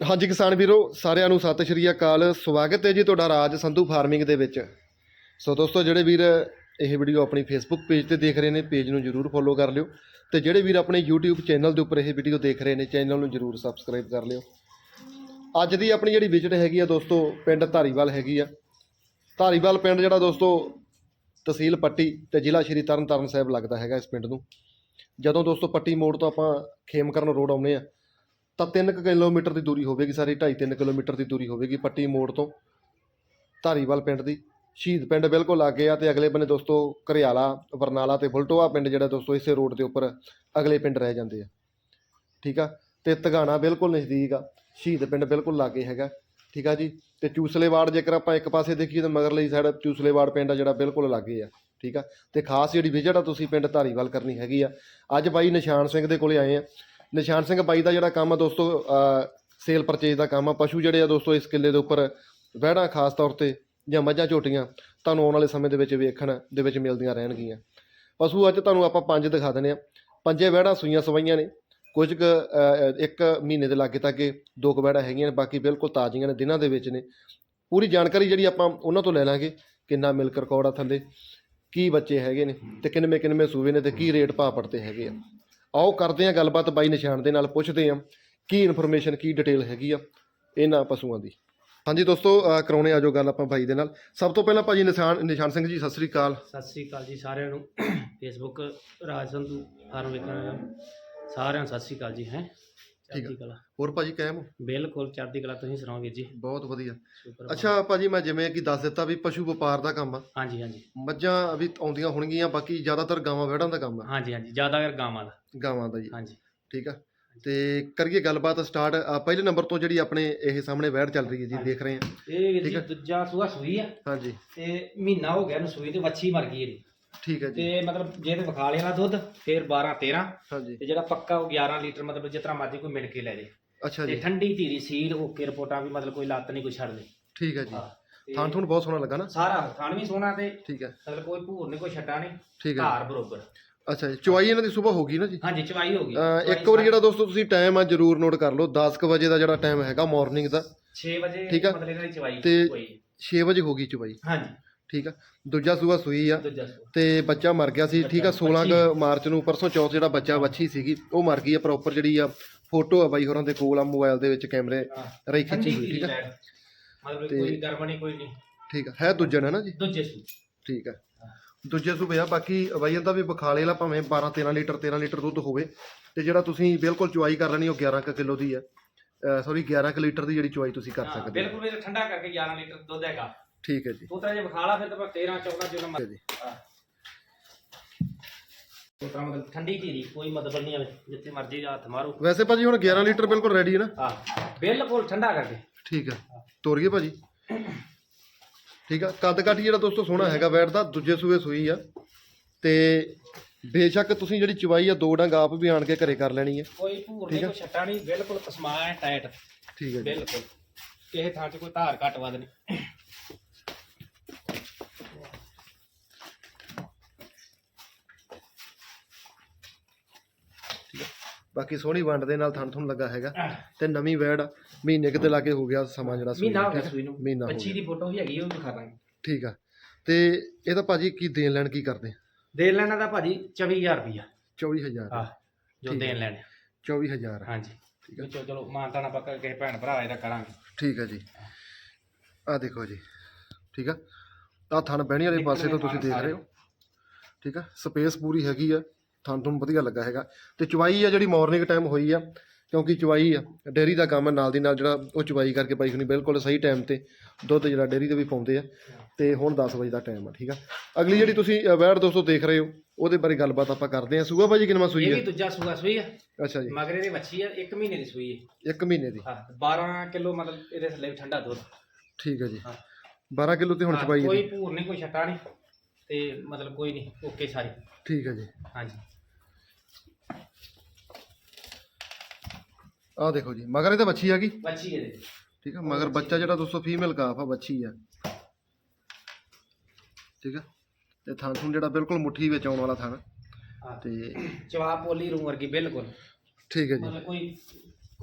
ਹਾਂਜੀ ਕਿਸਾਨ ਵੀਰੋ, ਸਾਰਿਆਂ ਨੂੰ ਸਤਿ ਸ਼੍ਰੀ ਅਕਾਲ। ਸਵਾਗਤ ਹੈ ਜੀ ਤੁਹਾਡਾ ਰਾਜ ਸੰਧੂ ਫਾਰਮਿੰਗ ਦੇ ਵਿੱਚ। ਸੋ ਦੋਸਤੋ, ਜਿਹੜੇ ਵੀਰ ਇਹ ਵੀਡੀਓ ਆਪਣੀ ਫੇਸਬੁੱਕ ਪੇਜ ਤੇ ਦੇਖ ਰਹੇ ਨੇ ਪੇਜ ਨੂੰ ਜਰੂਰ ਫੋਲੋ ਕਰ ਲਿਓ। ਤੇ ਜਿਹੜੇ ਵੀਰ ਆਪਣੇ YouTube ਚੈਨਲ ਦੇ ਉੱਪਰ ਇਹ ਵੀਡੀਓ ਦੇਖ ਰਹੇ ਨੇ ਚੈਨਲ ਨੂੰ ਜਰੂਰ ਸਬਸਕ੍ਰਾਈਬ ਕਰ ਲਿਓ। ਅੱਜ ਦੀ ਆਪਣੀ ਜਿਹੜੀ ਵਿਜ਼ਿਟ ਹੈਗੀ ਆ ਦੋਸਤੋ, ਪਿੰਡ ਧਾਰੀਵਾਲ ਹੈਗੀ ਆ। ਧਾਰੀਵਾਲ ਪਿੰਡ ਜਿਹੜਾ ਦੋਸਤੋ, ਤਹਿਸੀਲ ਪੱਟੀ ਤੇ ਜ਼ਿਲ੍ਹਾ ਸ਼੍ਰੀ ਤਰਨਤਾਰਨ ਸਾਹਿਬ ਲੱਗਦਾ ਹੈਗਾ ਇਸ ਪਿੰਡ ਨੂੰ। ਜਦੋਂ ਦੋਸਤੋ ਪੱਟੀ ਮੋੜ ਤੋਂ ਆਪਾਂ ਖੇਮਕਰਨ ਰੋਡ ਆਉਂਦੇ ਆ ਤਾਂ 3 ਕਿਲੋਮੀਟਰ ਦੀ ਦੂਰੀ ਹੋਵੇਗੀ ਸਾਰੀ 2.5 3 ਕਿਲੋਮੀਟਰ ਦੀ ਦੂਰੀ ਹੋਵੇਗੀ ਪੱਟੀ ਮੋੜ ਤੋਂ, ਧਾਰੀਵਾਲ ਪਿੰਡ ਦੀ। ਸ਼ਹੀਦ ਪਿੰਡ ਬਿਲਕੁਲ ਲਾਗੇ ਆ ਤੇ ਅਗਲੇ ਬੰਨੇ ਦੋਸਤੋ ਘਰਿਆਲਾ ਬਰਨਾਲਾ ਤੇ ਬੁਲਟੋਆ ਪਿੰਡ ਜਿਹੜਾ ਦੋਸਤੋ ਇਸੇ ਰੋਡ ਦੇ ਉੱਪਰ ਅਗਲੇ ਪਿੰਡ ਰਹਿ ਜਾਂਦੇ ਆ। ਠੀਕ ਆ? ਤੇ ਤਗਾਣਾ ਬਿਲਕੁਲ ਨਜ਼ਦੀਕ ਆ, ਸ਼ਹੀਦ ਪਿੰਡ ਬਿਲਕੁਲ ਲਾਗੇ ਹੈਗਾ। ਠੀਕ ਆ ਜੀ? ਤੇ ਚੂਸਲੇਵਾੜ ਜੇਕਰ ਆਪਾਂ ਇੱਕ ਪਾਸੇ ਦੇਖੀਏ ਤਾਂ ਮਗਰਲੀ ਸਾਈਡ ਚੂਸਲੇਵਾੜ ਪਿੰਡ ਆ ਜਿਹੜਾ ਬਿਲਕੁਲ ਲਾਗੇ ਆ। ਠੀਕ ਆ? ਤੇ ਖਾਸ ਜਿਹੜੀ ਵਿਜ਼ਿਟ ਆ ਤੁਸੀਂ ਪਿੰਡ ਧਾਰੀਵਾਲ ਕਰਨੀ ਹੈਗੀ ਆ। ਅੱਜ ਬਾਈ ਨਿਸ਼ਾਨ ਸਿੰਘ ਦੇ ਕੋਲੇ ਆਏ ਆ। ਨਿਸ਼ਾਨ ਸਿੰਘ ਬਾਈ ਦਾ ਜਿਹੜਾ ਕੰਮ ਆ ਦੋਸਤੋ ਸੇਲ ਪਰਚੇਜ ਦਾ ਕੰਮ ਆ, ਪਸ਼ੂ ਜਿਹੜੇ ਆ ਦੋਸਤੋ ਇਸ ਕਿੱਲੇ ਦੇ ਉੱਪਰ ਵਹਿੜਾਂ ਖਾਸ ਤੌਰ ਤੇ ਜਾਂ ਮੱਝਾਂ ਝੋਟੀਆਂ ਤੁਹਾਨੂੰ ਆਉਣ ਵਾਲੇ ਸਮੇਂ ਦੇ ਵਿੱਚ ਵੇਖਣ ਦੇ ਵਿੱਚ ਮਿਲਦੀਆਂ ਰਹਿਣਗੀਆਂ। ਪਸ਼ੂ ਅੱਜ ਤੁਹਾਨੂੰ ਆਪਾਂ ਪੰਜ ਦਿਖਾ ਦਿੰਦੇ ਆ। ਪੰਜੇ ਵਹਿੜਾਂ ਸੂਈਆਂ ਸਵਾਈਆਂ ਨੇ, ਕੁਝ ਕੁ ਇੱਕ ਮਹੀਨੇ ਦੇ ਲਾਗੇ ਤੱਕ ਦੋ ਕੁ ਵਹਿੜਾਂ ਹੈਗੀਆਂ ਨੇ, ਬਾਕੀ ਬਿਲਕੁਲ ਤਾਜ਼ੀਆਂ ਨੇ, ਦਿਨਾਂ ਦੇ ਵਿੱਚ ਨੇ। ਪੂਰੀ ਜਾਣਕਾਰੀ ਜਿਹੜੀ ਆਪਾਂ ਉਹਨਾਂ ਤੋਂ ਲੈ ਲਾਂਗੇ, ਕਿੰਨਾ ਮਿਲਕ ਰਿਕਾਰਡ ਆ ਥੱਲੇ, ਕੀ ਬੱਚੇ ਹੈਗੇ ਨੇ ਤੇ ਕਿੰਨਵੇਂ ਕਿੰਨਵੇਂ ਸੂਏ ਨੇ ਤੇ ਕੀ ਰੇਟ ਭਾਅ ਪੜਤੇ ਹੈਗੇ ਆ। ਆਓ ਕਰਦੇ ਹਾਂ ਗੱਲਬਾਤ ਬਾਈ ਨਿਸ਼ਾਨ ਦੇ ਨਾਲ ਪੁੱਛਦੇ ਹਾਂ ਕੀ ਇਨਫੋਰਮੇਸ਼ਨ ਕੀ ਡਿਟੇਲ ਹੈਗੀ ਆ ਇਹਨਾਂ ਪਸ਼ੂਆਂ ਦੀ। ਹਾਂਜੀ ਦੋਸਤੋ ਅ, ਕਰਾਉਣੇ ਆਜੋ ਗੱਲ ਆਪਾਂ ਬਾਈ ਦੇ ਨਾਲ। ਸਭ ਤੋਂ ਪਹਿਲਾਂ ਭਾਜੀ ਨਿਸ਼ਾਨ ਨਿਸ਼ਾਨ ਸਿੰਘ ਜੀ ਸਤਿ ਸ੍ਰੀ ਅਕਾਲ। ਸਤਿ ਸ੍ਰੀ ਅਕਾਲ ਜੀ ਸਾਰਿਆਂ ਨੂੰ। ਫੇਸਬੁੱਕ ਰਾਜ ਸੰਧੂ ਫਾਰਮ ਵੇਖਣ ਸਾਰਿਆਂ ਨੂੰ ਸਤਿ ਸ੍ਰੀ ਅਕਾਲ ਜੀ ਹੈ। ਚੜ੍ਹਦੀ ਕਲਾ। ਹੋਰ ਭਾਜੀ ਕਾਇਮ ਹੋ? ਬਿਲਕੁਲ ਚੜ੍ਹਦੀ ਕਲਾ ਤੁਸੀਂ ਸੁਣਾਓ ਵੀਰ ਜੀ? ਬਹੁਤ ਵਧੀਆ। ਸ਼ੁਕਰ ਅੱਛਾ ਭਾਜੀ। ਮੈਂ ਜਿਵੇਂ ਕਿ ਦੱਸ ਦਿੱਤਾ ਵੀ ਪਸ਼ੂ ਵਪਾਰ ਦਾ ਕੰਮ ਆ। ਹਾਂਜੀ ਹਾਂਜੀ। ਮੱਝਾਂ ਵੀ ਆਉਂਦੀਆਂ ਹੋਣਗੀਆਂ ਬਾਕੀ ਜ਼ਿਆਦਾਤਰ ਗਾਵਾਂ ਵਹਿੜਾਂ ਦਾ ਕੰਮ ਆ। ਹਾਂਜੀ ਹਾਂਜੀ। ਜ਼ਿਆਦਾਤਰ ਗਾਵਾਂ ਦਾ। ਗਾਵਾਂ ਦਾ ਜੀ। ਹਾਂਜੀ। ਠੀਕ ਆ। ਤੇ ਕਰੀਏ ਗੱਲਬਾਤ ਸਟਾਰਟ ਪਹਿਲੇ ਨੰਬਰ ਤੋਂ ਜਿਹੜੀ ਆਪਣੇ ਇਹ ਸਾਹਮਣੇ ਵਹਿੜ ਚੱਲ ਰਹੀ ਹੈ ਜੀ ਦੇਖ ਰਹੇ ਹਾਂ। ਇਹ ਵੀਰ ਠੀਕ ਜੀ। ਦੂਜਾ ਸੂਆ ਸੂਈ ਆ। ਹਾਂਜੀ। ਤੇ ਮਹੀਨਾ ਹੋ ਗਿਆ ਨੂੰ ਸੂਈ ਤੇ ਵੱਛੀ ਮਰ ਗਈ ਇਹਦੀ। ਠੀਕ ਹੈ ਜੀ। ਤੇ ਮਤਲਬ ਜੇ ਤੇ ਵਿਖਾਲੇ ਵਾਲਾ ਦੁੱਧ ਫਿਰ 12 13 ਹਾਂਜੀ। ਤੇ ਜਿਹੜਾ ਪੱਕਾ ਉਹ 11 ਲੀਟਰ ਮਤਲਬ ਜਿਸ ਤਰ੍ਹਾਂ ਮਰਜ਼ੀ ਕੋਈ ਮਿਲ ਕੇ ਲੈ ਜੇ। ਅੱਛਾ ਤੇ ਜੀ। ਠੰਡੀ ਧੀਰੀ ਸੀਲ ਓਕੇ ਰਿਪੋਰਟਾਂ ਵੀ ਮਤਲਬ ਕੋਈ ਲੱਤ ਨਹੀਂ ਕੋਈ ਛੱਡ ਦੇ। ਠੀਕ ਹੈ ਜੀ। ਤੇ ਥਾਂ ਤੁਹਾਨੂੰ ਬਹੁਤ ਸੋਹਣਾ ਲੱਗਾ ਨਾ। ਸਾਰਾ ਥਣ ਵੀ ਸੋਹਣਾ ਤੇ ਠੀਕ ਹੈ। ਮਤਲਬ ਕੋਈ ਭੂਰ ਨਹੀਂ ਕੋਈ ਛੱਟਾ ਨਹੀਂ। ਠੀਕ ਹੈ। ਧਾਰ ਬਰੋਬਰ। ਅੱਛਾ ਜੀ। ਚੁਆਈ ਇਹਨਾਂ ਦੀ ਸਵੇਰ ਹੋ ਗਈ ਨਾ ਜੀ? ਹਾਂਜੀ ਚਵਾਈ ਹੋ ਗਈ। ਅਹ ਇੱਕ ਵਾਰੀ ਜਿਹੜਾ ਦੋਸਤੋ ਤੁਸੀਂ ਟਾਈਮ ਆ ਜਰੂਰ ਨੋਟ ਕਰ ਲਓ। 10:00 ਵਜੇ ਦਾ ਜਿਹੜਾ ਟਾਈਮ ਹੈਗਾ ਮਾਰਨਿੰਗ ਦਾ। 6 ਵਜੇ ਠੀਕ ਆ। ਮਤਲਬ ਇਹਨਾਂ ਦੀ ਚਵਾਈ ਤੇ- ਹੋਈ। 6 ਵਜੇ ਹੋ ਗਈ ਚੁਆਈ। ਹਾਂਜੀ। ਠੀਕ ਆ? ਦੂਜਾ ਸੂਆ ਸੂਈ ਆ। ਦੂਜਾ ਸੂਆ। ਤੇ ਬੱਚਾ ਮਰ ਗਿਆ ਸੀ ਠੀਕ ਆ? ਬੱਚਾ। 16 ਕੁ ਮਾਰਚ ਨੂੰ ਪਰਸੋਂ ਚੌਥ ਜਿਹੜਾ ਬੱਚਾ ਵੱਛੀ ਸੀਗੀ ਉਹ ਮਰ ਗਈ ਆ ਪ੍ਰੋਪਰ ਜਿਹੜੀ ਆ ਫੋਟੋ ਆ ਬਾਈ ਹੋਰਾਂ ਦੇ ਕੋਲ ਆ ਮੋਬਾਈਲ ਦੇ ਵਿੱਚ ਕੈਮਰੇ ਰਹੀ ਖਿੱਚੀ ਹੋਈ ਠੀਕ ਆ? ਮਤਲਬ ਤੇ- ਕੋਈ ਗਰਮ ਨਹੀਂ ਕੋਈ ਨਹੀਂ। ਠੀਕ ਆ। ਹੈ ਦੂਜਾ ਨਾ ਜੀ? ਦੂਜੇ ਸੂ ਠੀਕ ਆ। ਦੂਜੇ ਸੂਬੇ ਆ ਬਾਕੀ ਬਾਈਆਂ ਦਾ ਵੀ ਬਖਾਲੇ ਵਾਲਾ ਭਾਵੇਂ 12 13 ਲੀਟਰ 13 ਲੀਟਰ ਦੁੱਧ ਹੋਵੇ ਤੇ ਜਿਹੜਾ ਤੁਸੀਂ ਬਿਲਕੁਲ ਚੁਆਈ ਕਰ ਲੈਣੀ ਉਹ 11 ਕੁ ਕਿਲੋ ਦੀ ਆ। ਸੌਰੀ 11 ਕੁ ਲੀਟਰ ਦੀ ਜਿਹੜੀ ਚੁਆਈ ਤੁਸੀਂ ਕਰ ਹਾਂ ਸਕਦੇ ਹੋ। ਬਿਲਕੁਲ ਵੀ ਠੰਡਾ ਕਰਕੇ 11 ਲੀਟਰ ਦੁੱਧ ਹੈਗਾ। ਠੀਕ ਹੈ ਜੀ। ਤੂੰ ਤਾਂ ਜੇ ਵਿਖਾਲਾ ਫਿਰ ਤਾਂ 13 14 ਜਿਹੜਾ ਠੀਕ ਹੈ ਜੀ। ਤਾਂ ਮਤਲਬ ਠੰਡੀ ਧੀਰੀ ਕੋਈ ਮਤਲਬ ਨਹੀਂ ਆਵੇ ਜਿੱਥੇ ਮਰਜ਼ੀ ਹੱਥ ਮਾਰੋ। ਵੈਸੇ ਭਾਜੀ ਹੁਣ 11 ਲੀਟਰ ਬਿਲਕੁਲ ਰੈਡੀ ਹੈ ਨਾ? ਹਾਂ। ਬਿਲਕੁਲ ਠੰਡਾ ਕਰਕੇ। ਠੀਕ ਆ ਤੋਰੀਏ ਭਾਜੀ। ਠੀਕ ਆ। ਕੱਦ ਕੱਟ ਜਿਹੜਾ ਦੋਸਤੋ ਸੋਹਣਾ ਹੈਗਾ ਬੈਠ ਦਾ ਦੂਜੇ ਸੂਏ ਸੂਈ ਆ। ਤੇ ਬੇਸ਼ੱਕ ਤੁਸੀਂ ਜਿਹੜੀ ਚਵਾਈ ਆ ਦੋ ਡੰਗ ਆਪ ਵੀ ਆਣ ਕੇ ਘਰੇ ਕਰ ਲੈਣੀ ਹੈ ਕੋਈ ਭੂਰ ਨਹੀਂ। ਕੋਈ ਛੱਟਾ ਨਹੀਂ ਬਿਲਕੁਲ ਕਸਮਾ ਹੈ ਟਾਈਟ ਠੀਕ ਹੈ ਬਿਲਕੁਲ। ਕਿਸੇ ਥਾਂ 'ਚ ਕੋਈ ਧਾਰ ਘੱਟ ਵੱਧ ਨਹੀਂ। ਬਾਕੀ ਸੋਹਣੀ ਵੰਡ ਦੇ ਨਾਲ ਥਣ ਥਣ ਲੱਗਾ ਹੈਗਾ। ਤੇ ਨਵੀਂ ਵੈੜ ਮਹੀਨੇ ਕਿਤੇ ਲਾਗੇ ਹੋ ਗਿਆ ਸਮਾਂ ਜਿਹੜਾ ਸੂਈ ਮਹੀਨਾ ਨੂੰ, ਹੋ ਗਿਆ? ਸੂਈ ਨੂੰ। ਮਹੀਨਾ ਹੋ ਗਿਆ। ਦੀ ਫੋਟੋ ਵੀ ਹੈਗੀ ਉਹ ਦਿਖਾ ਦਾਂਗੇ। ਠੀਕ ਆ। ਤੇ ਇਹਦਾ ਭਾਜੀ ਕੀ ਦੇਣ ਲੈਣ ਕੀ ਕਰਦੇ? ਦੇ ਲੈਣਾ ਦਾ ਭਾਜੀ 24000 ਰੁਪਿਆ 24000 ਆ ਜੋ ਠੀਕ ਦੇਣ। ਲੈਣੇ। 24000 ਹਾਂਜੀ। ਠੀਕ। ਵਿੱਚੋਂ ਚਲੋ ਮਾਨਤਾਨਾ ਪੱਕਾ ਕਿਸੇ ਭੈਣ ਭਰਾ ਇਹਦਾ ਕਰਾਂਗੇ। ਠੀਕ ਹੈ ਜੀ। ਆ ਦੇਖੋ ਜੀ। ਠੀਕ ਆ। ਆ ਥਣ ਬਹਿਣੀ ਵਾਲੇ ਪਾਸੇ ਤੋਂ ਤੁਸੀਂ ਦੇਖ ਰਹੇ ਹੋ। ਠੀਕ ਆ। ਸਪੇਸ ਪੂਰੀ ਹੈਗੀ ਆ। ਥਣ ਤੁਹਾਨੂੰ ਵਧੀਆ ਲੱਗਾ ਹੈਗਾ। ਤੇ ਚੁਵਾਈ ਆ ਜਿਹੜੀ ਮਾਰਨਿੰਗ ਟਾਈਮ ਹੋਈ ਆ ਕਿਉਂਕਿ ਚੁਵਾਈ ਆ ਡੇਰੀ ਦਾ ਕੰਮ ਆ ਨਾਲ ਦੀ ਨਾਲ ਜਿਹੜਾ ਉਹ ਚੁਵਾਈ ਕਰਕੇ ਬਾਈ ਹੁਣੀ ਬਿਲਕੁਲ ਸਹੀ ਟਾਈਮ ਤੇ ਦੁੱਧ ਜਿਹੜਾ ਡੇਰੀ ਦੇ ਵੀ ਪਾਉਂਦੇ ਆ ਤੇ ਹੁਣ 10 ਵਜੇ ਦਾ ਟਾਈਮ ਆ ਠੀਕ ਆ। ਅਗਲੀ ਜਿਹੜੀ ਤੁਸੀਂ ਵੈੜ ਦੋਸਤੋ ਦੇਖ ਰਹੇ ਹੋ ਉਹਦੇ ਬਾਰੇ ਗੱਲਬਾਤ ਆਪਾਂ ਕਰਦੇ ਆ। ਸੂਆ ਭਾਜੀ ਕਿੰਨਾ ਸੂਈ ਇਹ ਹੈ ਵੀ ਦੂਜਾ ਸੂਆ ਸੂਈ ਆ। ਅੱਛਾ ਜੀ। ਮਗਰੇ ਦੇ ਬੱਚੀ ਆ 1 ਮਹੀਨੇ ਦੀ ਸੂਈ ਹੈ ਇੱਕ ਮਹੀਨੇ ਦੀ। ਹਾਂ 12 ਕਿਲੋ ਮਤਲਬ ਇਹਦੇ ਥੱਲੇ ਵੀ ਠੰਡਾ ਦੁੱਧ। ਠੀਕ ਹੈ ਜੀ। ਹਾਂ। 12 ਕਿਲੋ ਤੇ ਹੁਣ ਹਾਂ, ਚੁਵਾਈ ਕੋਈ ਭੂਰ ਨਹੀਂ ਕੋਈ ਛੱਟਾ ਨਹੀਂ। ਤੇ ਮਤਲਬ ਕੋਈ ਨਹੀਂ ਓਕੇ ਸਾਰੀ। ਠੀਕ ਹੈ ਜੀ। ਹਾਂਜੀ। ਆਹ ਦੇਖੋ ਜੀ ਮਗਰ ਇਹ ਤਾਂ ਬੱਚੀ ਆ ਗਈ? ਬੱਚੀ ਇਹਦੇ। ਠੀਕ ਹੈ ਮਗਰ ਬੱਚਾ ਜਿਹੜਾ ਦੋਸਤੋ ਫੀਮੇਲ ਕਾਫ ਆ ਬੱਚੀ ਆ। ਠੀਕ ਹੈ ਤੇ ਥਣ ਥੁਣ ਜਿਹੜਾ ਬਿਲਕੁਲ ਮੁੱਠੀ ਵਿੱਚ ਆਉਣ ਵਾਲਾ ਥਣ। ਹਾਂ। ਤੇ ਚਵਾ ਪੋਲੀ ਰੂਮ ਵਰਗੀ ਬਿਲਕੁਲ। ਠੀਕ ਹੈ ਜੀ। ਮਤਲਬ ਕੋਈ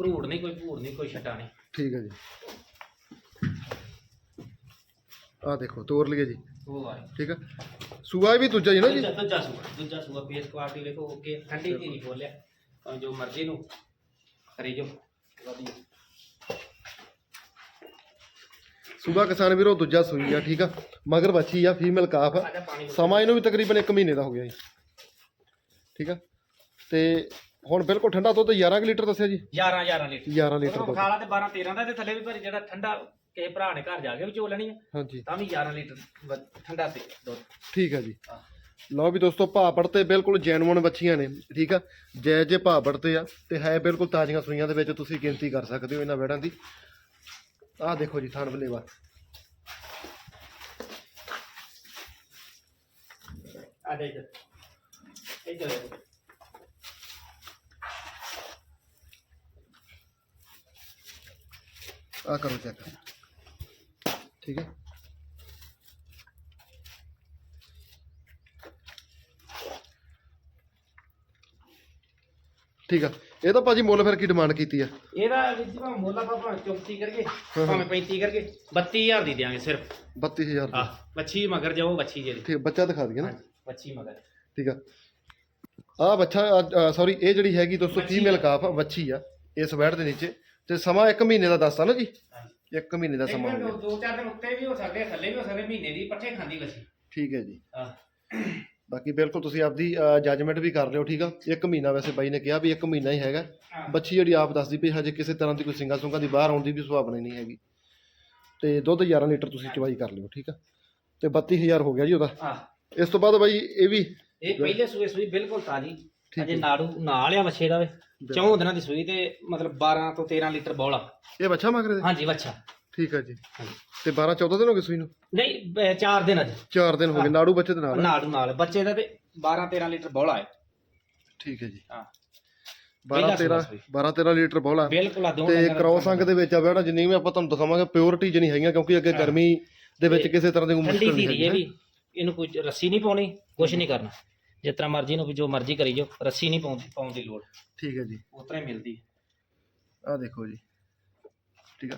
ਘਰੂੜ ਨਹੀਂ ਕੋਈ ਭੂੜ ਨਹੀਂ ਕੋਈ ਛਟਾ ਨਹੀਂ। ਠੀਕ ਹੈ ਜੀ। ਆ ਦੇਖੋ ਤੋਰ ਲਈਏ ਜੀ। ਉਹ ਆ ਠੀਕ ਹੈ ਸੂਆ ਵੀ ਦੂਜਾ ਹੀ ਨਾ ਜੀ? ਦੂਜਾ ਸੂਆ ਦੂਜਾ ਸੂਆ ਬੇਸ ਕੁਆਲਿਟੀ ਦੇਖੋ ਓਕੇ ਠੰਡੀ ਦੀ ਨਹੀਂ ਬੋਲਿਆ। ਜੋ ਮਰਜ਼ੀ ਨੂੰ ਕਰੀ ਜੋ ਵਧੀਆ। ਸੂਆ ਕਿਸਾਨ ਵੀਰੋ ਦੂਜਾ ਸੂਈ ਆ ਠੀਕ ਆ? ਮਗਰ ਬੱਚੀ ਆ ਫੀਮੇਲ ਕਾਫ ਆ। ਸਮਾਂ ਇਹਨੂੰ ਵੀ ਤਕਰੀਬਨ 1 ਮਹੀਨੇ ਦਾ ਹੋ ਗਿਆ ਜੀ। ਠੀਕ ਆ? ਤੇ ਹੁਣ ਬਿਲਕੁਲ ਠੰਡਾ ਦੁੱਧ 11 ਕੁ ਲੀਟਰ ਦੱਸਿਆ ਜੀ? 11 11 ਲੀਟਰ। 11 ਲੀਟਰ ਦੁੱਧ। ਖਾਲਾ ਤੇ 12 13 ਦਾ ਤੇ ਥੱਲੇ ਵੀ ਪਰ ਜਿਹੜਾ ਠੰਡਾ ਕਿਸੇ ਭਰਾ ਨੇ ਘਰ ਜਾ ਕੇ ਵੀ ਚੋ ਲੈਣੀ ਆ ਹਾਂਜੀ। ਤਾਂ ਵੀ 11 ਲੀਟਰ ਵ- ਠੰਡਾ ਤੇ ਦੁੱਧ। ਠੀਕ ਆ ਜੀ। ਹਾਂ। ਲਓ ਵੀ ਦੋਸਤੋ ਭਾਪੜ ਤੇ ਬਿਲਕੁਲ ਜੈਨੂਅਨ ਬੱਚੀਆਂ ਨੇ ਠੀਕ ਆ? ਜੈ ਜੇ ਭਾਪੜ ਤੇ ਆ ਤੇ ਹੈ ਬਿਲਕੁਲ ਤਾਜ਼ੀਆਂ ਸੂਈਆਂ ਦੇ ਵਿੱਚ ਤੁਸੀਂ ਗਿਣਤੀ ਕਰ ਸਕਦੇ ਹੋ ਇਹਨਾਂ ਵੜਾਂ ਦੀ। ਆਹ ਦੇਖੋ ਜੀ ਥਣ ਬਲੇਵਾ। ਆ ਦੇ ਇੱਧਰ। ਇੱਧਰ ਦੇਖੋ। ਆ ਕਰੋ ਚੈੱਕ ਠੀਕ ਹੈ। ਠੀਕ ਆ। ਇਹ ਤਾਂ ਭਾਜੀ ਮੁੱਲ ਫਿਰ ਕੀ ਡਿਮਾਂਡ ਕੀਤੀ ਆ? ਇਹਦਾ ਵਿੱਚ ਭਾਵੇਂ ਮੁੱਲ ਆਪਾਂ ਭਾਵੇਂ 34 ਕਰਕੇ ਭਾਵੇਂ 35 ਕਰਕੇ 32000 ਦੀ ਦਿਆਂਗੇ ਸਿਰਫ। 32000 ਆ ਬੱਚੀ ਮਗਰ ਜਾਓ ਬੱਚੀ ਜਿਹੜੀ। ਠੀਕ ਬੱਚਾ ਦਿਖਾ ਦਈਏ ਨਾ। ਬੱਚੀ ਮਗਰ। ਠੀਕ ਆ। ਆ ਬੱਚਾ ਸੌਰੀ ਇਹ ਜਿਹੜੀ ਹੈਗੀ ਦੋਸਤੋ ਵੱਛੀ ਫੀਮੇਲ ਕਾਫ ਆ ਵੱਛੀ ਆ ਇਸ ਵੈੜ ਦੇ ਨੀਚੇ। ਤੇ ਸਮਾਂ 1 ਮਹੀਨੇ ਦਾ ਦੱਸਤਾ ਨਾ ਜੀ? ਹਾਂਜੀ। 1 ਮਹੀਨੇ ਦਾ ਇੱਕ ਸਮਾਂ ਹੋ ਗਿਆ। ਦੋ ਚਾਰ ਦਿਨ ਉੱਤੇ ਵੀ ਹੋ ਸਕਦੇ ਆ, ਥੱਲੇ ਵੀ ਹੋ ਸਕਦੇ ਮਹੀਨੇ ਦੀ ਪੱਠੇ ਖਾਂਦੀ ਬੱਚੀ ਠੀਕ ਹੈ ਜੀ। ਆ ਬਾਕੀ ਬਿਲਕੁਲ ਤੁਸੀਂ ਆਪਦੀ ਜੱਜਮੈਂਟ ਵੀ ਕਰ ਲਿਓ ਠੀਕ ਆ? ਇੱਕ ਮਹੀਨਾ ਵੈਸੇ ਬਾਈ ਨੇ ਕਿਹਾ ਵੀ ਇੱਕ ਮਹੀਨਾ ਹੀ ਹੈਗਾ। ਬੱਚੀ ਜਿਹੜੀ ਆਪ ਦੱਸਦੀ ਪਈ ਹਜੇ ਕਿਸੇ ਤਰ੍ਹਾਂ ਦੀ ਕੋਈ ਸਿੰਗਾ ਸੁੰਗਾ ਦੀ ਬਾਹਰ ਆਉਣ ਦੀ ਵੀ ਸੁਭਾਵਨਾ ਨਹੀਂ ਹੈਗੀ। ਤੇ ਦੁੱਧ 11 ਲੀਟਰ ਤੁਸੀਂ ਚਵਾਈ ਕਰ ਲਿਓ ਠੀਕ ਆ? ਤੇ 32000 ਹੋ ਗਿਆ ਜੀ ਉਹਦਾ। ਆ ਇਸ ਤੋਂ ਬਾਅਦ ਬਾਈ ਇਹ ਵੀ ਇਹ ਪਹਿਲੇ ਸੂਏ ਸੂਈ ਬਿਲਕੁਲ ਤਾਜੀ। ਅਜੇ ਨਾੜੂ ਨਾਲ ਆ ਵੱਛੇ ਦਾ ਵੇ। ਚੌਂ ਦਿਨਾਂ ਦੀ ਸੂਈ ਤੇ ਮਤਲਬ 12 ਤੋਂ 13 ਲੀਟਰ ਬੋਲਾ ਇਹ ਬੱਚਾ ਮਗਰੇ ਦੇ ਹਾਂਜੀ ਵੱਛਾ। ਠੀਕ ਆ ਜੀ। ਤੇ 12 14 ਦਿਨ ਹੋ ਗਏ ਸੂਈ ਨੂੰ? ਨਹੀਂ 4 ਦਿਨ ਅਜੇ। 4 ਦਿਨ ਹੋ ਗਏ ਨਾੜੂ ਬੱਚੇ ਦੇ ਨਾਲ ਨਾੜੂ ਨਾਲ ਬੱਚੇ ਦਾ ਤੇ 12 13 ਲੀਟਰ ਬੋਲਾ ਹੈ ਠੀਕ ਹੈ ਜੀ। ਹਾਂ। 12 ਪਹਿਲਾ 13 ਸੂਈ। 12 13 ਲੀਟਰ ਬੋਲਾ ਬਿਲਕੁਲ ਆ ਦੋ ਤੇ ਕ੍ਰੋਸ ਅੰਗ ਦੇ ਵਿੱਚ ਆ ਬੈਣਾ ਜਿੰਨੀ ਵੀ ਆਪਾਂ ਤੁਹਾਨੂੰ ਦਿਖਾਵਾਂਗੇ ਪਿਓਰਿਟੀ ਜਣੀ ਹੈਗੀਆਂ ਕਿਉਂਕਿ ਅੱਗੇ ਹਾਂ। ਗਰਮੀ ਦੇ ਵਿੱਚ ਕਿਸੇ ਤਰ੍ਹਾਂ ਦੀ ਕੋਈ ਮੁਸ਼ਕਲ ਨਹੀਂ ਵੀ। ਇਹਨੂੰ ਕੋਈ ਰੱਸੀ ਨਹੀਂ ਪਾਉਣੀ ਕੁਝ ਨਹੀਂ ਕਰਨਾ। ਜਿਸ ਤਰ੍ਹਾਂ ਮਰਜ਼ੀ ਨੂੰ ਵੀ ਜੋ ਮਰਜ਼ੀ ਕਰੀ ਜੋ ਰੱਸੀ ਨਹੀਂ ਪਾਉਂਦੀ ਪਾਉਣ ਦੀ ਲੋੜ। ਠੀਕ ਹੈ ਜੀ। ਉਸ ਤਰ੍ਹਾਂ ਹੀ ਮਿਲਦੀ ਆਹ ਦੇਖੋ ਜੀ। ਠੀਕ ਆ।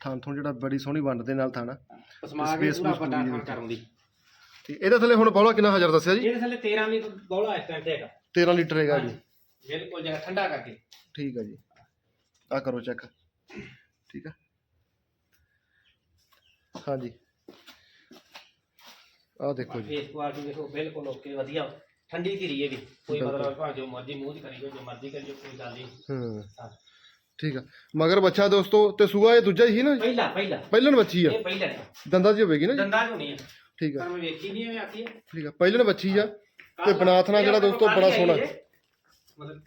ਥਾਂ ਥੋਂ ਜਿਹੜਾ ਬੜੀ ਸੋਹਣੀ ਵੰਡ ਦੇ ਨਾਲ ਥਾਣਾ ਪਸਮਾ ਕੇ Space ਪੂਰਾ ਪੂਰੀ ਵਿੱਚ। ਕਰਨ ਦੀ। ਠੀਕ ਇਹਦੇ ਥੱਲੇ ਹੁਣ ਬੌਲਾ ਕਿੰਨਾ ਹਜ਼ਾਰ ਦੱਸਿਆ ਜੀ? ਇਹਦੇ ਥੱਲੇ 13 ਲੀਟਰ ਬੋਲਾ ਇਸ ਟਾਈਮ ਤੇ ਹੈਗਾ। 13 ਲੀਟਰ ਹੈਗਾ ਜੀ। ਬਿਲਕੁਲ ਜਿਹੜਾ ਠੰਡਾ ਕਰਕੇ। ਠੀਕ ਹੈ ਜੀ। ਆ ਕਰੋ ਚੈੱਕ। ਠੀਕ ਆ। ਹਾਂਜੀ। ਆ ਦੇਖੋ ਜੀ। ਫੇਸ ਕੁਆਲਿਟੀ ਦੇਖੋ ਬਿਲਕੁਲ ਓਕੇ ਵਧੀਆ। ਠੰਡੀ ਧੀਰੀ ਇਹ ਵੀ ਕੋਈ ਮਤਲਬ ਭਾਵੇਂ ਜੋ ਮਰਜ਼ੀ ਮੂੰਹ ਚ ਕਰੀ ਜੋ ਜੋ ਮਰਜ਼ੀ ਕਰੀ ਜੋ ਕੋਈ ਗੱਲ ਨਹੀਂ। ਹਾਂ। ਹਾਂ। ਠੀਕ ਆ। ਮਗਰ ਬੱਚਾ ਦੋਸਤੋ ਤੇ ਸੂਆ ਇਹ ਦੂਜਾ ਹੀ ਨਾ? ਪਹਿਲਾ ਪਹਿਲਾ। ਪਹਿਲਣ ਬੱਚੀ ਆ। ਇਹ ਪਹਿਲਾ ਹੈ। ਦੰਦਾਂ ਦੀ ਹੋਵੇਗੀ ਨਾ ਜੀ? ਦੰਦਾਂ ਹੋਣੀ ਹੈ ਠੀਕ ਆ। ਪਰ ਮੈਂ ਵੇਖੀ ਨਹੀਂ ਐਵੇਂ ਆਖੀ ਹੈ ਠੀਕ ਆ। ਪਹਿਲਣ ਬੱਚੀ ਆ। ਤੇ ਬਨਾਥਣਾ ਜਿਹੜਾ ਦੋਸਤੋ ਬੜਾ ਸੋਹਣਾ। ਮਤਲਬ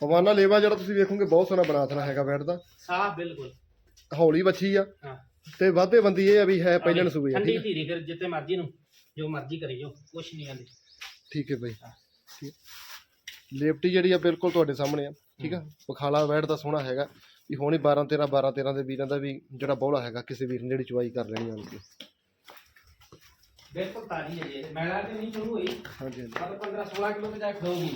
ਪਵਾਨਾ ਲੇਵਾ ਜਿਹੜਾ ਤੁਸੀਂ ਵੇਖੋਗੇ ਬਹੁਤ ਸੋਹਣਾ ਬਨਾਥਣਾ ਹੈਗਾ ਬੈਠ ਦਾ ਸਾਫ਼ ਬਿਲਕੁਲ। ਹੌਲੀ ਬੱਚੀ ਆ। ਹਾਂ। ਤੇ ਵਾਧੇ ਬੰਦੀ ਇਹ ਆ ਵੀ ਹੈ ਪਹਿਲਣ ਸੂਏ ਆ ਠੰਡੀ ਠੀਕ ਆ। ਧੀਰੀ ਫਿਰ ਜਿੱਤੇ ਮਰਜ਼ੀ ਨੂੰ ਜੋ ਮਰਜ਼ੀ ਕਰੀ ਜੋ ਕੁਛ ਨਹੀਂ ਆਂਦੀ। ਠੀਕ ਹੈ ਬਾਈ। ਠੀਕ ਆ। ਲੇਪਟੀ ਜਿਹੜੀ ਆ ਬਿਲਕੁਲ ਤੁਹਾਡੇ ਸਾਹਮਣੇ ਆ ਠੀਕ ਆ। ਪਖਾਲਾ ਵੈੜ ਦਾ ਸੋਹਣਾ ਹੈਗਾ। ਵੀ ਹੋਣੀ 12 13 12 13 ਦੇ ਵੀਰਾਂ ਦਾ ਵੀ ਜਿਹੜਾ ਬੋਲਾ ਹੈਗਾ ਕਿਸੇ ਵੀਰ ਨੇ ਜਿਹੜੀ ਚੁਆਈ ਕਰ ਲੈਣੀ ਆਣ ਕੇ ਬਿਲਕੁਲ ਤਾਜ਼ੀ ਹੈ ਜੀ। ਮੈਲਾ ਤੇ ਨਹੀਂ ਸ਼ੁਰੂ ਹੋਈ। ਹਾਂਜੀ ਹਾਂਜੀ। ਮਤਲਬ 15 16 ਕਿਲੋ ਤੇ ਜਾ ਖੜੋਗੀ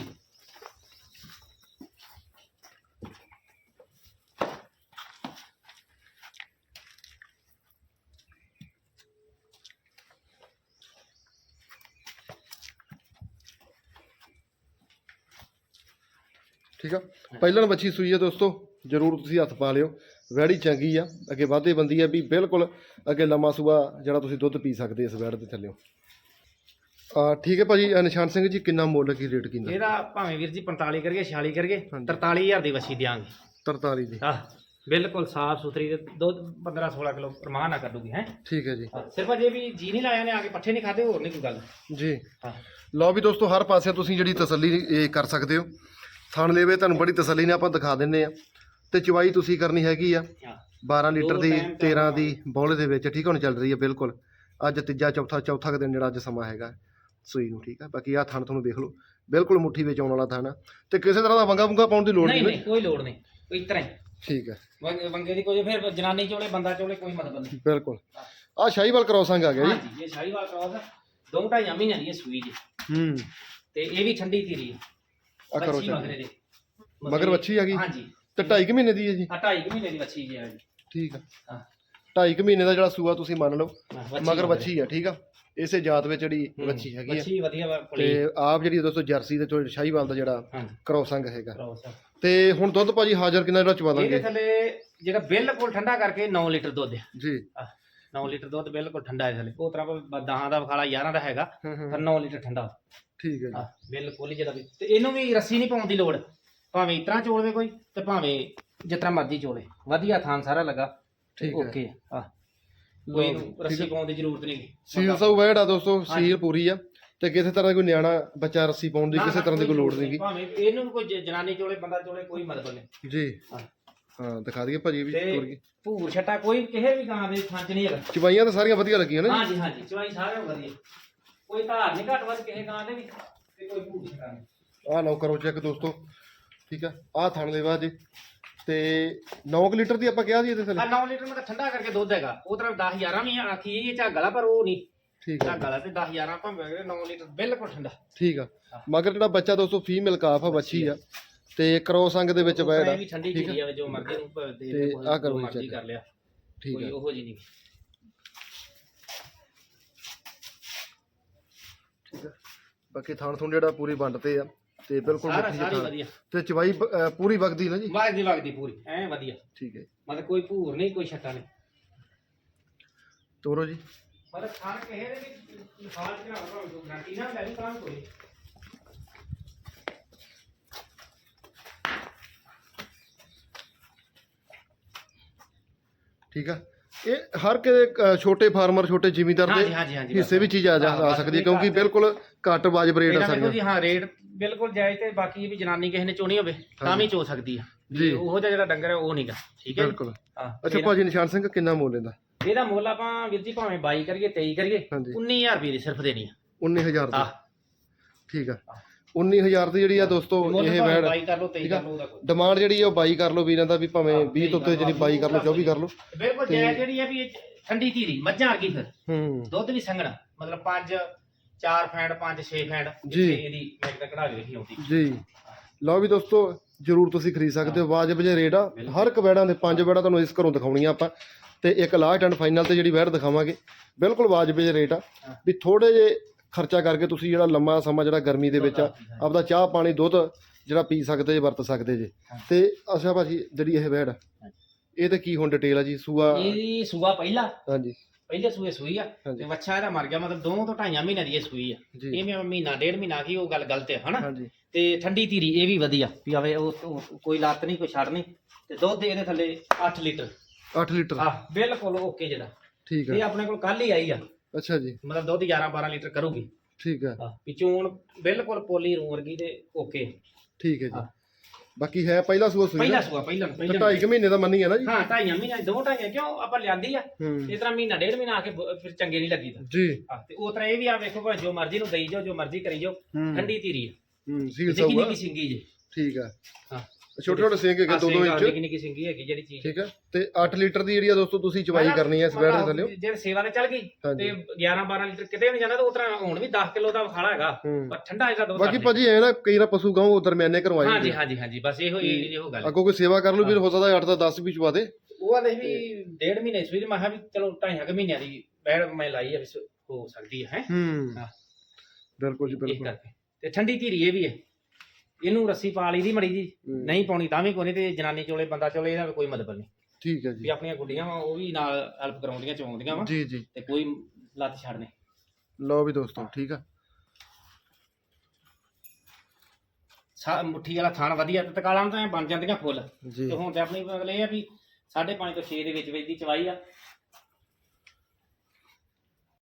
ਠੀਕ ਆ? ਪਹਿਲਣ ਬੱਚੀ ਸੂਈ ਆ ਦੋਸਤੋ ਜਰੂਰ ਤੁਸੀਂ ਹੱਥ ਪਾ ਲਿਓ। ਵੈੜੀ ਚੰਗੀ ਆ ਅੱਗੇ ਵਾਧੇ ਬੰਦੀ ਆ ਵੀ ਬਿਲਕੁਲ ਅੱਗੇ ਲੰਮਾ ਸੂਆ ਜਿਹੜਾ ਤੁਸੀਂ ਦੁੱਧ ਪੀ ਸਕਦੇ ਇਸ ਵੈੜ ਦੇ ਥੱਲੇਓ ਆ ਠੀਕ ਹੈ ਭਾਜੀ ਨਿਸ਼ਾਨ ਸਿੰਘ ਜੀ ਕਿੰਨਾ ਮੁੱਲ ਕੀ ਰੇਟ ਕਿੰਨਾ ਇਹਦਾ ਭਾਵੇਂ ਵੀਰ ਜੀ 45 ਕਰੀਏ 46 ਕਰੀਏ ਹਾਂਜੀ। 43000 ਦੀ ਵਛੀ ਦਿਆਂਗੇ। 43 ਦੀ। ਆਹ ਬਿਲਕੁਲ ਸਾਫ਼ ਸੁਥਰੀ ਤੇ ਦੁੱਧ 15 16 ਕਿਲੋ ਪ੍ਰਮਾਣ ਨਾ ਕੱਢੂਗੀ ਹੈ? ਠੀਕ ਹੈ ਜੀ। ਸਿਰਫ ਅਜੇ ਵੀ ਜੀ ਨਹੀਂ ਲਾਇਆ ਨੇ ਆ ਕੇ ਪੱਠੇ ਨਹੀਂ ਖਾਦੇ ਹੋਰ ਨਹੀਂ ਕੋਈ ਗੱਲ। ਜੀ। ਹਾਂ। ਲਓ ਵੀ ਦੋਸਤੋ ਹਰ ਪਾਸੇ ਤੁਸੀਂ ਜਿਹੜੀ ਤਸੱਲੀ ਇਹ ਕਰ ਸਕਦੇ ਹੋ। ਥਣ ਲੇਵੇ ਤੁਹਾਨੂੰ ਬੜੀ ਤਸੱਲੀ ਨਾਲ ਆਪਾਂ ਦਿਖਾ ਦਿੰਨੇ ਆ ਤੇ ਚਵਾਈ ਤੁਸੀਂ ਕਰਨੀ ਹੈਗੀ ਆ ਹਾਂ। 12 ਲੀਟਰ ਦੋ ਦੀ time ਤਾਂ 13 ਦੀ ਬੋਲੇ ਦੇ ਵਿੱਚ ਠੀਕ ਹੁਣ ਚੱਲ ਰਹੀ ਹੈ ਬਿਲਕੁਲ। ਅੱਜ ਤੀਜਾ ਚੌਥਾ ਚੌਥਾ ਦਿਨ ਜਿਹੜਾ ਅੱਜ ਸਮਾਂ ਹੈਗਾ। ਸੂਈ ਨੂੰ ਠੀਕ ਆ ਬਾਕੀ ਆ ਥਣ ਤੁਹਾਨੂੰ ਦੇਖ ਲਓ। ਬਿਲਕੁਲ ਮੁੱਠੀ ਵਿੱਚ ਆਉਣ ਵਾਲਾ ਥਣ ਆ। ਤੇ ਕਿਸੇ ਤਰ੍ਹਾਂ ਦਾ ਵੰਗਾ ਵੰਗਾ ਪਾਉਣ ਦੀ ਲੋੜ ਨਹੀਂ ਨਹੀਂ ਕੋਈ ਲੋੜ ਨਹੀਂ। ਕੋਈ ਤਰ੍ਹਾਂ ਹੀ। ਠੀਕ ਹੈ ਵੰਗ- ਦੀ ਕੋਈ ਫਿਰ ਜਨਾਨੀ ਚੋਲੇ ਬੰਦਾ ਚੋਲੇ ਕੋਈ ਮਤਲਬ ਨਹੀਂ। ਬਿਲਕੁਲ। ਆ ਸ਼ਾਹੀਵਾਲ ਕ੍ਰੋਸਿੰਗ ਆ ਗਿਆ ਜੀ। ਹਾਂਜੀ ਇਹ ਸ਼ਾਹੀਵਾਲ ਕ੍ਰਾਸ ਦੋ ਢਾਈਆਂ ਮਹੀਨਿਆਂ ਦੀ ਸੂਈ ਜੀ। ਹੂੰ। ਤੇ ਇਹ ਵੀ ਠੰਡੀ ਧੀਰੀ ਹੈ ਆ ਕਰੋ ਬੱਚੀ ਮਗਰੇ ਦੇ। ਮਗਰ ਵੱਛੀ ਆ ਗਈ? ਹਾਂਜੀ। ਤੇ 2.5 ਮਹੀਨੇ ਦੀ ਹੈ ਜੀ? ਆ ਢਾਈ ਕੁ ਮਹੀਨੇ ਦੀ ਬੱਚੀ ਜੀ ਆ ਜੀ। ਠੀਕ ਆ। ਹਾਂ। 2.5 ਮਹੀਨੇ ਦਾ ਜਿਹੜਾ ਸੂਆ ਤੁਸੀਂ ਮੰਨ ਲਓ ਹਾਂ, ਮਗਰ ਆ ਬੱਚੀ ਆ ਠੀਕ ਆ? ਇਸੇ ਜਾਤ ਵਿੱਚ ਜਿਹੜੀ ਹੂੰ, ਬੱਚੀ ਹੈਗੀ ਆ। ਬੱਚੀ ਵਧੀਆ ਵਾ ਤੇ ਆਪ ਜਿਹੜੀ ਦੋਸਤੋ ਜਰਸੀ ਤੇ ਸ਼ਾਹੀਵਾਲ ਦਾ ਜਿਹੜਾ ਹਾਂ। ਕ੍ਰੋਸੰਗ ਹੈਗਾ। ਕ੍ਰੋਸ ਆ। ਤੇ ਹੁਣ ਦੁੱਧ ਭਾਜੀ ਹਾਜ਼ਰ ਕਿੰਨਾ ਜਿਹੜਾ ਚਵਾ ਇਹਦੇ ਦਾਂਗੇ ਥੱਲੇ ਜਿਹੜਾ ਬਿਲਕੁਲ ਠੰਡਾ ਕਰਕੇ 9 ਲੀਟਰ ਦੁੱਧ ਹੈ ਜੀ। 9 ਲੀਟਰ ਦੁੱਧ ਬਿਲਕੁਲ ਠੰਡਾ ਹੈ ਥੱਲੇ ਉਹ ਤਰ੍ਹਾਂ ਦਹਾਂ ਦਾ ਵਿਖਾਲਾ 11 ਦਾ ਹੈਗਾ ਪਰ 9 ਲੀਟਰ ਠੰਡਾ ਠੀਕ ਹੈ ਜੀ। ਆ ਬਿਲਕੁਲ ਹੀ ਜਿਹੜਾ ਵੀ। ਤੇ ਇਹਨੂੰ ਵੀ ਰੱਸੀ ਨਹੀਂ ਪਾਉਣ ਦੀ ਲੋੜ। ਭਾਵੇਂ ਇਤਰਾ ਚੋਲਵੇ ਕੋਈ ਤੇ ਭਾਵੇਂ ਜਿਤਨਾ ਮਰਜ਼ੀ ਚੋਲੇ। ਵਧੀਆ ਥਾਨ ਸਾਰਾ ਲੱਗਾ। ਠੀਕ ਹੈ। ਓਕੇ ਆ ਕੋਈ ਰੱਸੀ। ਪਾਉਣ ਦੀ ਜ਼ਰੂਰਤ ਨਹੀਂ। ਸੀਲ ਸਭ ਵੈੜਾ ਦੋਸਤੋ ਸੀਲ ਪੂਰੀ ਆ। ਤੇ ਕਿਸੇ ਤਰ੍ਹਾਂ ਦਾ ਕੋਈ ਨਿਆਣਾ ਬੱਚਾ ਰੱਸੀ ਪਾਉਣ ਦੀ ਕਿਸੇ ਤਰ੍ਹਾਂ ਦੀ ਕੋਈ ਲੋੜ ਨਹੀਂਗੀ। ਭਾਵੇਂ ਇਹਨੂੰ ਕੋਈ ਜਨਾਨੀ ਚੋਲੇ ਬੰਦਾ ਚੋਲੇ ਕੋਈ ਮਤਲਬ ਨਹੀਂ। ਜੀ। ਹਾਂ। ਦਿਖਾ ਦਈਏ ਭਾਜੀ ਵੀ ਤੇ ਤੁਰ ਗਈ ਭੂਰ ਛੱਟਾ ਕੋਈ ਕਿਸੇ ਵੀ ਗਾਂ ਦੇ ਥਾਂ 'ਚ ਨਹੀਂ ਹੈਗਾ ਚਵਾਈਆਂ ਤਾਂ ਸਾਰੀਆਂ ਵਧੀਆ ਲੱਗੀਆਂ ਨੇ। ਹਾਂਜੀ ਹਾਂਜੀ ਚਵਾਈ ਸਾਰੇ ਵਧੀਆ। ਕੋਈ ਧਾਰ ਨਹੀਂ ਘੱਟ ਵੱਧ ਕਿਸੇ ਗਾਂ ਦੇ ਵੀ ਤੇ ਕੋਈ ਭੂਰ ਛੱਟਾ ਨਹੀਂ। ਆਹ ਲਓ ਕਰੋ ਚੈੱਕ ਦੋਸਤੋ। ਠੀਕ ਆ ਆਹ ਥਣ ਬਾਅਦ ਜੀ। ਤੇ 9 ਲੀਟਰ ਦੀ ਆਪਾਂ ਕਿਹਾ ਸੀ ਇਹਦੇ ਆ ਥੱਲੇ 9 ਲੀਟਰ ਮੈਂ ਠੰਡਾ ਕਰਕੇ ਦੁੱਧ ਹੈਗਾ। ਉਹ ਤਰ੍ਹਾਂ 10 11 ਵੀ ਆਖੀ ਇਹ ਝੱਗ ਵਾਲਾ ਪਰ ਉਹ ਨਹੀਂ। ਠੀਕ ਆ। ਝੱਗ ਵਾਲਾ ਤੇ 10 11 ਭਾਵੇਂ 9 ਲੀਟਰ ਬਿਲਕੁਲ ਠੰਡਾ। ਠੀਕ ਆ। ਮਗਰ ਜਿਹੜਾ ਬੱਚਾ ਦੋਸਤੋ ਫੀਮੇਲ ਕਾਫ ਆ ਬੱਚੀ ਆ। ਤੇ ਕ੍ਰੋਸ ਅੰਗ ਦੇ ਵਿੱਚ ਆ। ਵੀ ਠੰਡੀ ਠੀਕ ਚੀਜ਼ ਆ ਜੋ ਮਰਜ਼ੀ ਨੂੰ ਦੇ ਤੇ ਆਹ ਕਰੋ ਮਰਜ਼ੀ। ਕਰ ਲਿਆ। ਠੀਕ ਕੋਈ ਆ। ਉਹੋ ਜੀ ਨਹੀਂ। ਠੀਕ ਆ। ਬਾਕੀ ਥਣ ਥੁਣ ਜਿਹੜਾ ਪੂਰੀ ਵੰਡ ਤੇ ਆ ਤੇ ਬਿਲਕੁਲ ਸਾਰਾ ਮਿੱਠੀ ਸਾਰੀ ਜਿਹੀ ਵਧੀਆ। ਤੇ ਚਵਾਈ ਬ- ਪੂਰੀ ਵਗਦੀ ਨਾ ਜੀ? ਵਗਦੀ ਵਗਦੀ ਪੂਰੀ ਐ ਵਧੀਆ। ਠੀਕ ਹੈ ਮਤਲਬ ਕੋਈ ਭੂਰ ਨਹੀਂ ਕੋਈ ਛੱਟਾ ਨਹੀਂ। ਤੋਰੋ ਜੀ। ਮਤਲਬ ਖਾਣ ਕਿਸੇ ਦੇ ਵੀ ਹਾਲ ਭਾਵੇਂ ਕੋਈ ਗਰੰਟੀ ਨਾ ਲੈ ਲਈ ਤਾਂ ਕੋਈ। ਠੀਕ ਆ? ਇਹ ਹਰ ਕਿਸੇ ਛੋਟੇ ਫਾਰਮਰ ਛੋਟੇ ਜ਼ਿਮੀਂਦਾਰ ਹਾਂਜੀ ਦੇ ਹਾਂਜੀ ਹਿੱਸੇ ਵਿੱਚ ਹੀ ਜਾ ਜਾ ਆ ਸਕਦੀ ਹੈ ਕਿਉਂਕਿ ਬਿਲਕੁਲ ਘੱਟ ਵਾਜਬ ਰੇਟ ਆ ਸਾਰੀਆਂ। ਜੀ ਹਾਂ ਰੇਟ ਬਿਲਕੁਲ ਜਾਇਜ਼ ਤੇ ਬਾਕੀ ਇਹ ਵੀ ਜਨਾਨੀ ਕਿਸੇ ਨੇ ਚੋਣੀ ਹੋਵੇ ਤਾਂ ਵੀ ਚੋ ਸਕਦੀ ਆ। ਜੀ। ਉਹੋ ਜਿਹਾ ਜਿਹੜਾ ਡੰਗਰ ਹੈ ਉਹ ਨਹੀਂਗਾ ਠੀਕ ਹੈ ਜੀ? ਬਿਲਕੁਲ। ਹਾਂ ਅੱਛਾ ਭਾਜੀ ਨਿਸ਼ਾਨ ਸਿੰਘ ਕਿੰਨਾ ਮੁੱਲ ਇਹਦਾ? ਇਹਦਾ ਮੁੱਲ ਆਪਾਂ ਵੀਰ ਜੀ ਭਾਵੇਂ 22 ਕਰੀਏ 23 ਕਰੀਏ ਹਾਂਜੀ। 19000 ਰੁਪਏ ਦੀ ਸਿਰਫ ਦੇਣੀ ਆ। 19000 ਆ ਦੀ। ਠੀਕ ਆ। 19000 ਦੀ ਜਿਹੜੀ ਆ ਦੋਸਤੋ ਇਹ ਵੈੜ 22 ਕਰ ਲਓ 23 ਠੀਕ ਆ। ਕਰ ਲਓ ਉਹਦਾ ਕੋਈ। ਡਿਮਾਂਡ ਜਿਹੜੀ ਆ ਉਹ 22 ਕਰ ਲਓ ਵੀਰਾਂ ਦਾ ਵੀ ਭਾਵੇਂ ਹਾਂ, 20 ਤੋਂ ਉੱਤੇ ਜਿਹੜੀ 22 ਕਰ ਲਓ 24 ਕਰ ਲਓ। ਬਿਲਕੁਲ ਜਾਇਜ਼ ਜਿਹੜੀ ਆ ਵੀ ਇਹ ਠੰਡੀ ਧੀਰੀ ਮੱਝਾਂ ਵਰਗੀ ਫਿਰ। ਹੂੰ। ਦੁੱਧ ਵੀ ਸੰਘਣਾ ਮਤਲਬ 5 4 ਫੈਂਡ 5 6 ਫੈਂਡ ਜੀ। ਇਹਦੀ ਮੈਂ ਤਾਂ ਕਢਾ ਕੇ ਵੇਖੀ ਆਉਂਦੀ। ਜੀ। ਲਓ ਵੀ ਦੋਸਤੋ ਜਰੂਰ ਤੁਸੀਂ ਖਰੀਦ ਸਕਦੇ ਹੋ ਵਾਜਬ ਜੇ ਰੇਟ ਆ। ਹਰ ਇੱਕ ਵੈੜਾਂ ਦੇ ਪੰਜ ਵੈੜਾਂ ਤੁਹਾਨੂੰ ਇਸ ਘਰੋਂ ਦਿਖਾਉਣੀਆਂ ਆਪਾਂ। ਤੇ ਇੱਕ ਲਾਸਟ ਐਂਡ ਫਾਈਨਲ ਤੇ ਜਿਹੜੀ ਵੈੜ ਦਿਖਾਵਾਂਗੇ ਬਿਲਕੁਲ ਵਾਜਬ ਜੇ ਰੇਟ ਆ। ਵੀ ਥੋੜੇ ਜੇ ਖਰਚਾ ਕਰਕੇ ਤੁਸੀਂ ਜਿਹੜਾ ਲੰਮਾ ਸਮਾਂ ਜਿਹੜਾ ਗਰਮੀ ਦੇ ਵਿੱਚ ਆਪਦਾ ਚਾਹ ਪਾਣੀ ਦੁੱਧ ਜਿਹੜਾ ਪੀ ਸਕਦੇ ਜੇ ਵਰਤ ਸਕਦੇ ਜੇ। ਹਾਂ। ਤੇ ਅੱਛਾ ਭਾਜੀ ਜਿਹੜੀ ਇਹ ਵੈੜ ਇਹ ਤੇ ਕੀ ਹੁਣ ਡਿਟੇਲ ਆ ਜੀ? ਸੂਆ ਇਹਦੀ ਸੂਆ ਪਹਿਲਾ। ਹਾਂਜੀ। ਪਹਿਲੇ ਸੂਏ ਸੂਈ ਆ। ਤੇ ਬੱਚਾ ਇਹਦਾ ਮਰ ਗਿਆ ਮਤਲਬ ਦੋ ਤੋਂ ਢਾਈਆਂ ਮਹੀਨਿਆਂ ਦੀ ਇਹ ਸੂਈ ਆ। ਇਹ ਮੈਂ ਮਹੀਨਾ ਡੇਢ ਮਹੀਨਾ ਕੀ ਉਹ ਗੱਲ ਗਲਤ ਹੈ ਹਨਾ? ਤੇ ਠੰਡੀ ਧੀਰੀ ਇਹ ਵੀ ਵਧੀਆ। ਵੀ ਆਵੇ ਉਹ ਕੋਈ ਲੱਤ ਨਹੀਂ ਕੋਈ ਛੱਡ ਨਹੀਂ। ਤੇ ਦੁੱਧ ਇਹਦੇ ਥੱਲੇ 8 ਲੀਟਰ। 8 ਲੀਟਰ। ਆ ਬਿਲਕੁਲ ਓਕੇ ਜਿਹੜਾ। ਠੀਕ ਇਹ ਆ ਆਪਣੇ ਕੋਲ ਕੱਲ ਹੀ ਆਈ ਆ। ਅੱਛਾ ਜੀ। ਮਤਲਬ ਦੁੱਧ 11 12 ਲੀਟਰ ਕਰੂਗੀ। ਠੀਕ ਆ ਆ ਪਿਚੂਣ ਬਿਲਕੁਲ ਪੋਲੀ ਰੂ ਵਰਗੀ ਤੇ ਓਕੇ ਠੀਕ ਹੈ ਜੀ। ਹਾਂ। ਬਾਕੀ ਹੈ ਪਹਿਲਾ ਸੂਆ ਸੂਈ ਪਹਿਲਾ ਨਾ ਸੂਆ ਪਹਿਲਾ ਪਹਿਲਾ ਢਾਈ ਕੁ ਮਹੀਨੇ ਦਾ ਮੰਨੀ ਹੈ ਨਾ ਜੀ? ਹਾਂ ਢਾਈਆਂ ਮਹੀਨਾ ਦੋ ਢਾਈਆਂ ਕਿਉਂ ਆਪਾਂ ਲਿਆਂਦੀ ਆ? ਹੂੰ। ਇਸ ਤਰ੍ਹਾਂ ਮਹੀਨਾ ਡੇਢ ਮਹੀਨਾ ਆ ਕੇ ਬ- ਫਿਰ ਚੰਗੇ ਨਹੀਂ ਲੱਗੀ ਤਾਂ ਜੀ। ਆ ਤੇ ਉਹ ਤਰ੍ਹਾਂ ਇਹ ਵੀ ਆ ਵੇਖੋ ਭਾਵੇਂ ਜੋ ਮਰਜ਼ੀ ਨੂੰ ਦੇਈ ਜਾਓ ਜੋ ਮਰਜ਼ੀ ਕਰੀ ਜਾਓ। ਹੂੰ। ਠੰਡੀ ਧੀਰੀ ਆ। ਹੂੰ ਸੀਲ ਨਿੱਕੀ ਸੌਗਾ ਨਿੱਕੀ ਸਿੰਗੀ ਜੀ। ਠੀਕ ਆ। ਹਾਂ। ਛੋਟੇ ਛੋਟੇ ਸਿੰਘ ਹੈਗੇ ਦੋ ਦੋ ਇੰਚ ਨਿੱਕੀ ਨਿੱਕੀ ਸਿੰਗੀ ਹੈਗੀ ਜਿਹੜੀ ਚੀਜ਼। ਠੀਕ ਆ। ਤੇ 8 ਲੀਟਰ ਦੀ ਜਿਹੜੀ ਆ ਦੋਸਤੋ ਤੁਸੀਂ ਚਵਾਈ ਕਰਨੀ ਹੈ ਇਸ ਬੈਡ ਦੇ ਥੱਲੇ। ਜੇ ਸੇਵਾ ਤੇ ਚੱਲ ਗਈ ਤੇ 11 12 ਲੀਟਰ ਕਿਤੇ ਨਹੀਂ ਜਾਂਦਾ ਤਾਂ ਉਹ ਤਰ੍ਹਾਂ ਹੁਣ ਵੀ 10 ਕਿਲੋ ਦਾ ਖਾਲਾ ਹੈਗਾ। ਹੂੰ। ਪਰ ਠੰਡਾ ਇਹਦਾ ਦੁੱਧ ਬਾਕੀ ਭਾਜੀ ਐ ਨਾ ਕਈ ਨਾ ਪਸ਼ੂ ਗਾਉਂ ਦਰਮਿਆਨੇ ਨਹੀਂ। ਕਰਵਾਈ ਹਾਂਜੀ ਹਾਂਜੀ ਹਾਂਜੀ ਬਸ ਇਹੋ ਇਹ ਇਹੋ ਗੱਲ ਹੈ। ਅੱਗੋਂ ਕੋਈ ਸੇਵਾ ਕਰ ਲੂ ਵੀਰ ਹੋ। ਸਕਦਾ 8 ਦਾ 10 ਵੀ ਚਵਾ ਦੇ। ਉਹ ਆਦੇ ਵੀ ਡੇਢ ਮਹੀਨੇ ਸੂਈ ਤੇ ਮੈਂ ਕਿਹਾ ਵੀ ਚਲੋ ਢਾਈਆਂ ਕੁ ਮਹੀਨਿਆਂ ਦੀ ਬੈੜ ਮੈਂ ਲਾਈ ਹੈ ਹੋ ਸਕਦੀ ਹੈ ਹੈਂ। ਹੂੰ। ਹਾਂ। ਬਿਲਕੁਲ ਜੀ ਬਿਲਕੁਲ। ਤੇ ਠੰਡੀ ਧੀਰੀ ਇਹ ਵੀ ਹੈ। ਇਹਨੂੰ ਰੱਸੀ ਪਾ ਲਈ ਦੀ ਮੜੀ ਜੀ। ਹੂੰ। ਨਹੀਂ ਪਾਉਣੀ ਤਾਂ ਵੀ ਕੋਈ ਨਹੀਂ ਤੇ ਜਨਾਨੀ ਚੋਲੇ ਬੰਦਾ ਚੋਲੇ ਇਹਦਾ ਕੋਈ ਮਤਲਬ ਨਹੀਂ ਠੀਕ ਹੈ ਵੀ ਜੀ ਆਪਣੀਆਂ ਗੁੱਡੀਆਂ ਵਾ ਉਹ ਵੀ ਨਾਲ ਹੈਲਪ ਕਰਾਉਂਦੀਆਂ ਚਵਾਉਂਦੀਆਂ ਵਾ। ਜੀ ਜੀ। ਤੇ ਕੋਈ ਲੱਤ ਛੱਡਨੇ। ਲਓ ਵੀ ਦੋਸਤੋ ਠੀਕ ਆ। ਸਾ ਮੁੱਠੀ ਵਾਲਾ ਥਾਣ ਵਧੀਆ ਤੇ ਤਕਾਲਾਂ ਤਾਂ ਐਂ ਬਣ ਜਾਂਦੀਆਂ ਫੁੱਲ। ਜੀ। ਤੇ ਹੁਣ ਤੇ ਆਪਣੀ ਮਤਲਬ ਇਹ ਆ ਵੀ 5.5 ਤੋਂ 6 ਦੇ ਵਿੱਚ ਵਿੱਚ ਦੀ ਚਵਾਈ ਆ।